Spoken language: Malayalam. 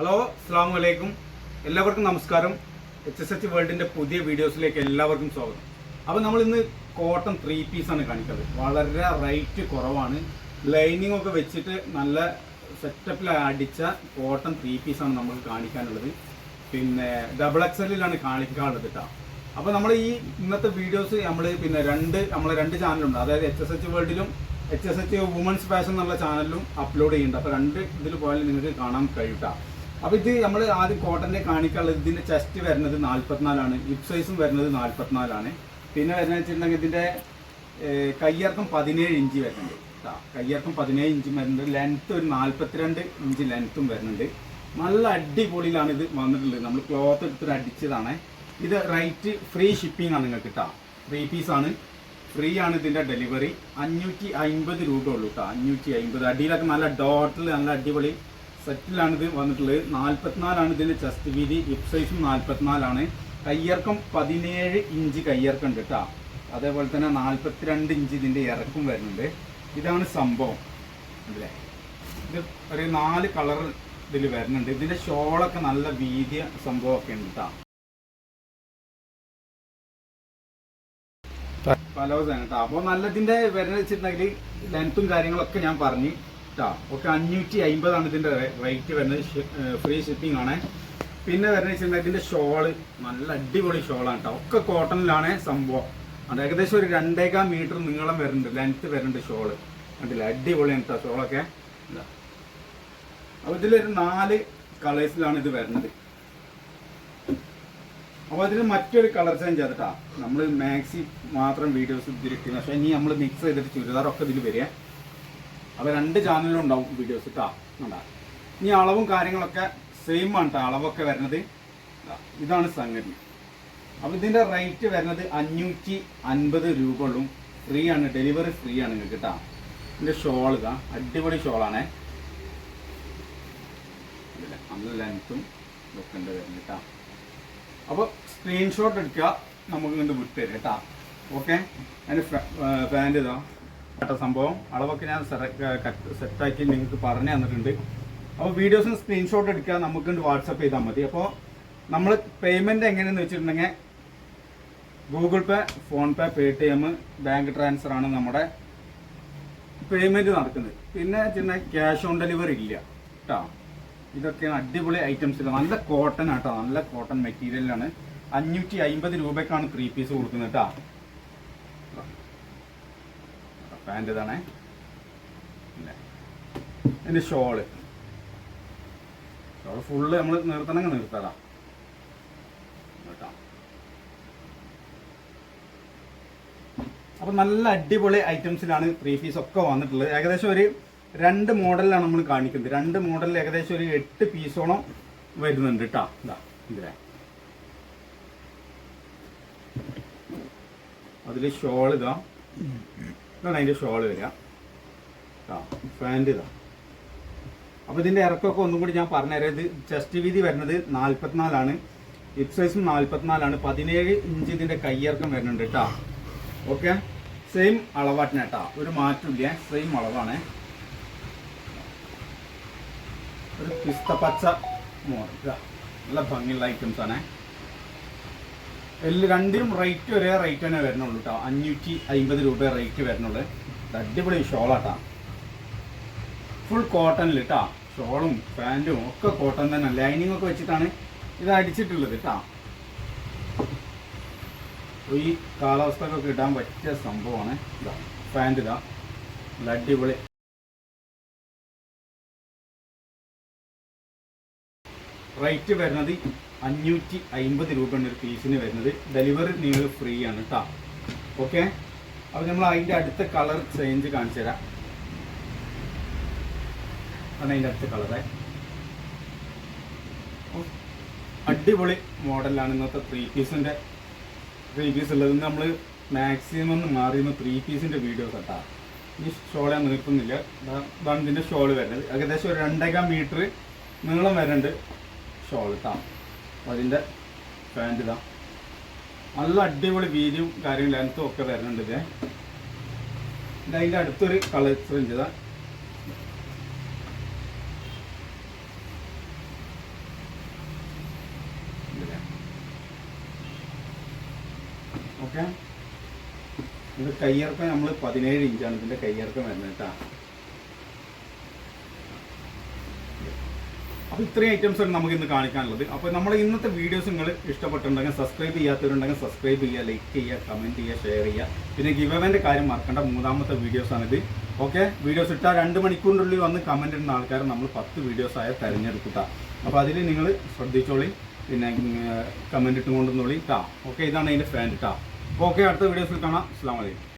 ഹലോ അസ്സാം വലൈക്കും എല്ലാവർക്കും നമസ്കാരം. എച്ച് എസ് എച്ച് വേൾഡിന്റെ പുതിയ വീഡിയോസിലേക്ക് എല്ലാവർക്കും സ്വാഗതം. അപ്പോൾ നമ്മൾ ഇന്ന് കോട്ടൺ ത്രീ പീസാണ് കാണിക്കുന്നത് വളരെ റേറ്റ് കുറവാണ്. ലൈനിങ് ഒക്കെ വെച്ചിട്ട് നല്ല സെറ്റപ്പിൽ അടിച്ച കോട്ടൺ ത്രീ പീസാണ് നമുക്ക് കാണിക്കാനുള്ളത്. പിന്നെ ഡബിൾ എക്സലിലാണ് കാണിക്കാനുള്ളത് കേട്ടോ അപ്പോൾ നമ്മൾ ഈ ഇന്നത്തെ വീഡിയോസ് നമ്മൾ പിന്നെ രണ്ട് നമ്മളെ രണ്ട് ചാനലുണ്ട് അതായത് H S H വേൾഡിലും H S H women's fashion എന്നുള്ള ചാനലിലും അപ്ലോഡ് ചെയ്യുന്നുണ്ട്. അപ്പോൾ രണ്ട് ഇതിൽ പോയാലും നിങ്ങൾക്ക് കാണാൻ കഴിയൂട്ടാ അപ്പോൾ ഇത് നമ്മൾ ആദ്യം കോട്ടന്റെ കാണിക്കാനുള്ളത് ഇതിന്റെ ചെസ്റ്റ് വരുന്നത് നാൽപ്പത്തിനാലാണ് ഹിപ് സൈസും വരുന്നത് നാൽപ്പത്തിനാലാണ് പിന്നെ വരുന്നത് വെച്ചിട്ടുണ്ടെങ്കിൽ ഇതിന്റെ ഏഹ്, കയ്യിറക്കം പതിനേഴ് ഇഞ്ച് വരുന്നുണ്ട്. കയ്യിറക്കം പതിനേഴ് ഇഞ്ചും വരുന്നുണ്ട്. ലെങ്ത്ത് ഒരു നാൽപ്പത്തിരണ്ട് ഇഞ്ച് ലെങ്ത്തും വരുന്നുണ്ട്. നല്ല അടിപൊളിയിലാണ് ഇത് വന്നിട്ടുള്ളത്. നമ്മൾ ക്ലോത്ത് എടുത്തിട്ട് അടിച്ചതാണ്. ഇത് റൈറ്റ് ഫ്രീ ഷിപ്പിംഗ് ആണ് നിങ്ങൾക്ക് കിട്ടാം ത്രീ പീസാണ് ഫ്രീ ആണ് ഇതിന്റെ ഡെലിവറി അഞ്ഞൂറ്റി അമ്പത് രൂപ ഉള്ളൂ കേട്ടോ അഞ്ഞൂറ്റി അമ്പത് അടിയിലൊക്കെ നല്ല ഡോട്ടിൽ നല്ല അടിപൊളി സെറ്റിലാണ് ഇത് വന്നിട്ടുള്ളത്. നാൽപ്പത്തിനാലാണ് ഇതിന്റെ ചെസ്റ്റ് വീതി ഹിപ് സൈസും നാൽപ്പത്തിനാലാണ് കയ്യിറക്കം പതിനേഴ് ഇഞ്ച് കയ്യിറക്കം ഉണ്ട് കേട്ടോ അതേപോലെ തന്നെ നാൽപ്പത്തിരണ്ട് ഇഞ്ച് ഇതിന്റെ ഇറക്കും വരുന്നുണ്ട്. ഇതാണ് സംഭവം. അല്ലേ? ഇത് ഒരു നാല് കളർ ഇതിൽ വരുന്നുണ്ട്. ഇതിന്റെ ഷോളൊക്കെ നല്ല വീതിയ സംഭവമൊക്കെ ഉണ്ട് കേട്ടോ പലോസാണ് കേട്ടോ അപ്പോൾ നല്ലതിന്റെ വരുന്ന വെച്ചിട്ടുണ്ടെങ്കിൽ ലെങ്ത്തും കാര്യങ്ങളൊക്കെ ഞാൻ പറഞ്ഞു. കേട്ടോ ഒക്കെ അഞ്ഞൂറ്റി അമ്പതാണ് ഇതിന്റെ റേറ്റ് വരുന്നത്. ഫ്രീ ഷിപ്പിംഗ് ആണ്. പിന്നെ വരുന്ന ഇതിന്റെ ഷോൾ. നല്ല അടിപൊളി ഷോളാണ് കേട്ടോ. ഒക്കെ കോട്ടണിലാണ് സംഭവം. അത് ഏകദേശം ഒരു രണ്ടേകാൽ മീറ്റർ നീളം വരുന്നുണ്ട്. ലെങ്ത്ത് വരുന്നുണ്ട് ഷോൾ. കണ്ടില്ല? അടിപൊളിയാണ് കേട്ടോ ഷോളൊക്കെ. അപ്പോൾ ഇതിലൊരു നാല് കളേഴ്സിലാണ് ഇത് വരുന്നത്. അപ്പോൾ അതിന് മറ്റൊരു കളർ ചേഞ്ച് ചെയ്തിട്ടാ നമ്മൾ മാക്സി മാത്രം വീഡിയോസ് ഇതിരിക്കുന്നത് പക്ഷേ ഇനി നമ്മൾ മിക്സ് ചെയ്തിട്ട് ചുരിദാറൊക്കെ ഇതിൽ വരിക. അപ്പോൾ രണ്ട് ചാനലിലും ഉണ്ടാവും വീഡിയോസ് കേട്ടോ ഉണ്ടാകും ഇനി അളവും കാര്യങ്ങളൊക്കെ സെയിം ആണ് അളവൊക്കെ വരുന്നത്. ഇതാണ് സംഗതി. അപ്പോൾ ഇതിന്റെ റേറ്റ് വരുന്നത് അഞ്ഞൂറ്റി അൻപത് രൂപ ഫ്രീ ആണ്. ഡെലിവറി ഫ്രീ ആണ് നിങ്ങൾക്ക് കേട്ടോ ഇതിന്റെ ഷോൾ ഇതാ. അടിപൊളി ഷോളാണേ നല്ല ലെങ്ത്തും വെക്കേണ്ടി വരുന്നത് കേട്ടോ അപ്പോൾ സ്ക്രീൻഷോട്ട് എടുക്കുക. നമുക്ക് ഇങ്ങോട്ട് വിട്ടുതരും കേട്ടോ ഓക്കെ അതിന്റെ പാന്റ് ഇതാ. സംഭവം. അളവൊക്കെ ഞാൻ സെറ്റാക്കി നിങ്ങൾക്ക് പറഞ്ഞു തന്നിട്ടുണ്ട്. അപ്പോൾ വീഡിയോസും സ്ക്രീൻഷോട്ട് എടുക്കുക നമുക്ക് വാട്സപ്പ് ചെയ്താൽ മതി. അപ്പോൾ നമ്മൾ പേയ്മെന്റ് എങ്ങനെയെന്ന് വെച്ചിട്ടുണ്ടെങ്കിൽ Google Pay PhonePe T M bank transfer ആണ് നമ്മുടെ പേയ്മെന്റ് നടക്കുന്നത്. പിന്നെ ചിന്ന ക്യാഷ് ഓൺ ഡെലിവറി ഇല്ല കേട്ടോ ഇതൊക്കെയാണ് അടിപൊളി ഐറ്റംസ് നല്ല കോട്ടൺ ആട്ടോ നല്ല കോട്ടൺ മെറ്റീരിയലാണ് അഞ്ഞൂറ്റി അമ്പത് രൂപയ്ക്കാണ് ത്രീ പീസ് കൊടുക്കുന്നത് കേട്ടോ പാന്റ് ഇതാണേ. ഇല്ല. എന്റെ ഷോൾ. ഷോൾ ഫുള്ള് നമ്മൾ നിർത്തണമെങ്കിൽ നിർത്തടാം കേട്ടോ അപ്പൊ നല്ല അടിപൊളി ഐറ്റംസിലാണ് ത്രീ പീസ് ഒക്കെ വന്നിട്ടുള്ളത്. ഏകദേശം ഒരു രണ്ട് മോഡലിലാണ് നമ്മൾ കാണിക്കുന്നത്. രണ്ട് മോഡലിൽ ഏകദേശം ഒരു എട്ട് പീസോളം വരുന്നുണ്ട് കേട്ടോ ഇതാ ഇതിലെ. അതിൽ ഷോൾ ഇതാ. ഇതാണ് അതിന്റെ ഷോൾ വരിക. കേട്ടോ പാന്റ് ഇതാ. അപ്പോൾ ഇതിന്റെ ഇറക്കമൊക്കെ ഒന്നും കൂടി ഞാൻ പറഞ്ഞുതരാം ഇത് ചെസ്റ്റ് വീതി വരുന്നത് നാൽപ്പത്തിനാലാണ് ഹിപ് സൈസും നാൽപ്പത്തിനാലാണ് പതിനേഴ് ഇഞ്ച് ഇതിന്റെ കയ്യിറക്കം വരുന്നുണ്ട് കേട്ടോ. ഓക്കെ സെയിം അളവാട്ടിന് കേട്ടോ. ഒരു മാറ്റമില്ല സെയിം അളവാണ്. ഒരു പിസ്ത പച്ച മോഡൽ നല്ല ഭംഗിയുള്ള ഐറ്റംസ് ആണ്. എല്ലാം രണ്ടിനും റേറ്റ് ഒരേ റേറ്റ് തന്നെ വരുന്നുള്ളൂ കേട്ടോ അഞ്ഞൂറ്റി അമ്പത് രൂപ റേറ്റ് വരുന്നുള്ളൂ. അടിപൊളി ഷോളാട്ടാ ഫുൾ കോട്ടണിൽ കേട്ടോ ഷോളും പാന്റും ഒക്കെ കോട്ടൺ തന്നെ. ലൈനിങ് ഒക്കെ വെച്ചിട്ടാണ് ഇത് അടിച്ചിട്ടുള്ളത് കേട്ടോ ഈ കാലാവസ്ഥക്കൊക്കെ ഇടാൻ പറ്റിയ സംഭവമാണ്. ഇതാ പാന്റ് ഇതാ. നല്ല അടിപൊളി റേറ്റ് വരുന്നത് അഞ്ഞൂറ്റി അമ്പത് രൂപയാണ് ഒരു പീസിന് വരുന്നത്. ഡെലിവറി നിങ്ങൾ ഫ്രീ ആണ് കേട്ടോ ഓക്കെ അപ്പോൾ നമ്മൾ അതിന്റെ അടുത്ത കളർ ചേഞ്ച് കാണിച്ചു തരാം. അതാണ് അതിന്റെ അടുത്ത കളറേ അടിപൊളി മോഡലാണ് ഇന്നത്തെ ത്രീ പീസിന്റെ ത്രീ പീസ് ഉള്ളത്. നമ്മൾ മാക്സിമം മാറിയുന്ന ത്രീ പീസിന്റെ വീഡിയോസ് കേട്ടാ ഈ ഷോൾ ഞാൻ നിർത്തുന്നില്ല. ഇതാ- ഇതാണ് ഇതിന്റെ ഷോൾ വരുന്നത്. ഏകദേശം ഒരു രണ്ടേകാൽ മീറ്റർ നീളം വരുന്നുണ്ട്. ഷോൾ ഇട്ടാ അപ്പോൾ അതിന്റെ പാന്റ് ഇതാ. നല്ല അടിപൊളി വീതിയും കാര്യവും ലെങ്ത്തും ഒക്കെ വരുന്നുണ്ട് ഇതേ. അതിന്റെ അടുത്തൊരു കളർ പ്രിന്റ് ഇതാ. ഓക്കെ ഇത് കയ്യിറക്കം നമ്മൾ പതിനേഴ് ഇഞ്ചാണ് ഇതിന്റെ കയ്യിറക്കം വരുന്നത് കേട്ടോ. അപ്പോൾ ഇത്രയും ഐറ്റംസ് ആണ് നമുക്ക് ഇന്ന് കാണിക്കാനുള്ളത്. അപ്പോൾ നമ്മൾ ഇന്നത്തെ വീഡിയോസ് നിങ്ങൾ ഇഷ്ടപ്പെട്ടിട്ടുണ്ടെങ്കിൽ സബ്സ്ക്രൈബ് ചെയ്യാത്തവരുണ്ടെങ്കിൽ സബ്സ്ക്രൈബ് ചെയ്യുക ലൈക്ക് ചെയ്യുക കമന്റ് ചെയ്യുക ഷെയർ ചെയ്യുക. പിന്നെ ഗിവ് അവന്റെ കാര്യം മറക്കേണ്ട മൂന്നാമത്തെ വീഡിയോസ് ആണിത് ഓക്കെ വീഡിയോസ് ഇട്ടാൽ രണ്ട് മണിക്കൂറിനുള്ളിൽ വന്ന് കമന്റ് ഇടുന്ന ആൾക്കാരെ നമ്മൾ പത്ത് വീഡിയോസ് ആയ തിരഞ്ഞെടുക്കുക അപ്പോൾ അതിൽ നിങ്ങൾ ശ്രദ്ധിച്ചോളി. പിന്നെ കമന്റ് ഇട്ടുകൊണ്ടെന്നോളി ട്ടാ ഓക്കെ ഇതാണ് അതിന്റെ ഫാൻ ട്ടാ. ഓക്കെ അടുത്ത വീഡിയോസിൽ കാണാം. അസ്സാം വലൈക്കും